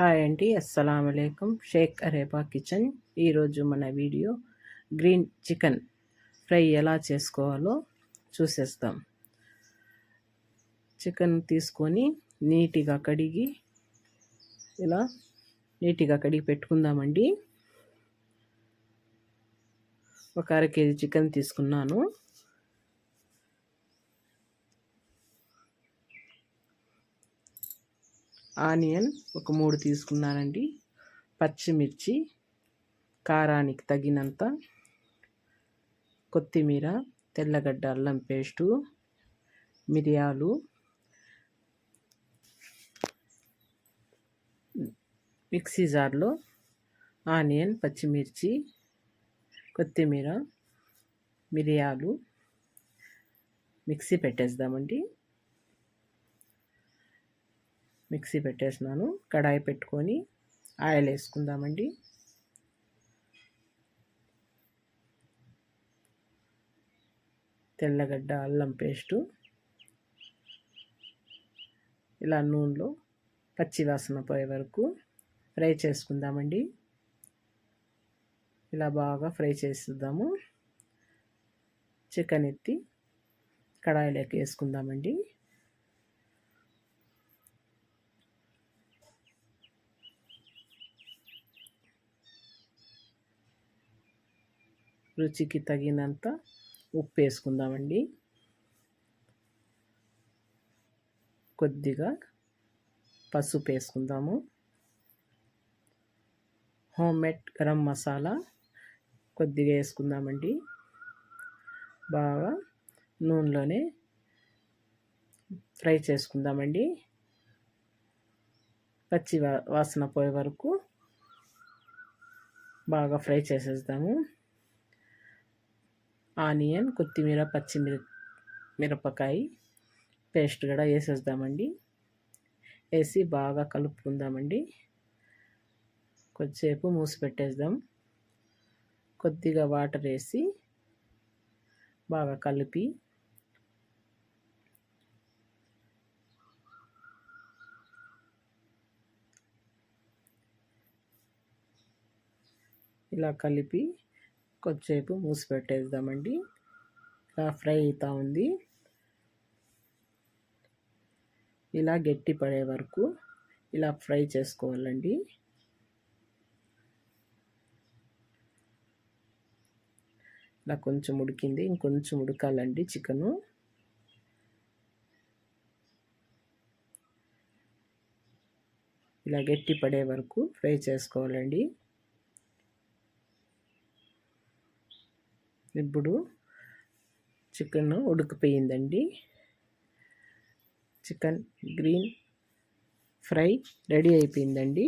Hi అండి అస్సలం అయికం షేక్ అరేబా కిచెన్ ఈరోజు మన వీడియో గ్రీన్ చికెన్ ఫ్రై ఎలా చేసుకోవాలో చూసేస్తాం. చికెన్ తీసుకొని నీట్గా కడిగి ఇలా నీట్గా కడిగి పెట్టుకుందామండి. ఒక అర కేజీ చికెన్ తీసుకున్నాను. ఆనియన్ ఒక మూడు తీసుకున్నానండి. పచ్చిమిర్చి కారానికి తగినంత కొత్తిమీర తెల్లగడ్డ అల్లం పేస్టు మిరియాలు మిక్సీ జార్లో ఆనియన్ పచ్చిమిర్చి కొత్తిమీర మిరియాలు మిక్సీ పెట్టేద్దామండి. మిక్సీ పెట్టేసినాను. కడాయి పెట్టుకొని ఆయిల్ వేసుకుందామండి. తెల్లగడ్డ అల్లం పేస్టు ఇలా నూనెలో పచ్చి వాసన పోయే వరకు ఫ్రై చేసుకుందామండి. ఇలా బాగా ఫ్రై చేసిద్దాము. చికెన్ ఎత్తి కడాయిలోకి వేసుకుందామండి. రుచికి తగినంత ఉప్పు వేసుకుందామండి. కొద్దిగా పసుపు వేసుకుందాము. హోమ్ మేడ్ గరం మసాలా కొద్దిగా వేసుకుందామండి. బాగా నూనెలోనే ఫ్రై చేసుకుందామండి. పచ్చి వాసన పోయే వరకు బాగా ఫ్రై చేసేద్దాము. ఆనియన్ కొత్తిమీర పచ్చిమిర మిరపకాయ పేస్ట్ కూడా వేసేద్దామండి. వేసి బాగా కలుపుకుందామండి. కొద్దిసేపు మూసి పెట్టేద్దాం కొద్దిగా వాటర్ వేసి బాగా కలిపి ఇలా కలిపి కొద్దిసేపు మూసి పెట్టేద్దామండి ఇలా ఫ్రై అవుతూ ఉంది. ఇలా గట్టి పడే వరకు ఇలా ఫ్రై చేసుకోవాలండి. ఇలా కొంచెం ఉడికింది. ఇంకొంచెం ఉడకాలండి చికెను. ఇలా గట్టి పడే వరకు ఫ్రై చేసుకోవాలండి. ఇప్పుడు చికెన్ ఉడికిపోయిందండి. చికెన్ గ్రీన్ ఫ్రై రెడీ అయిపోయిందండి.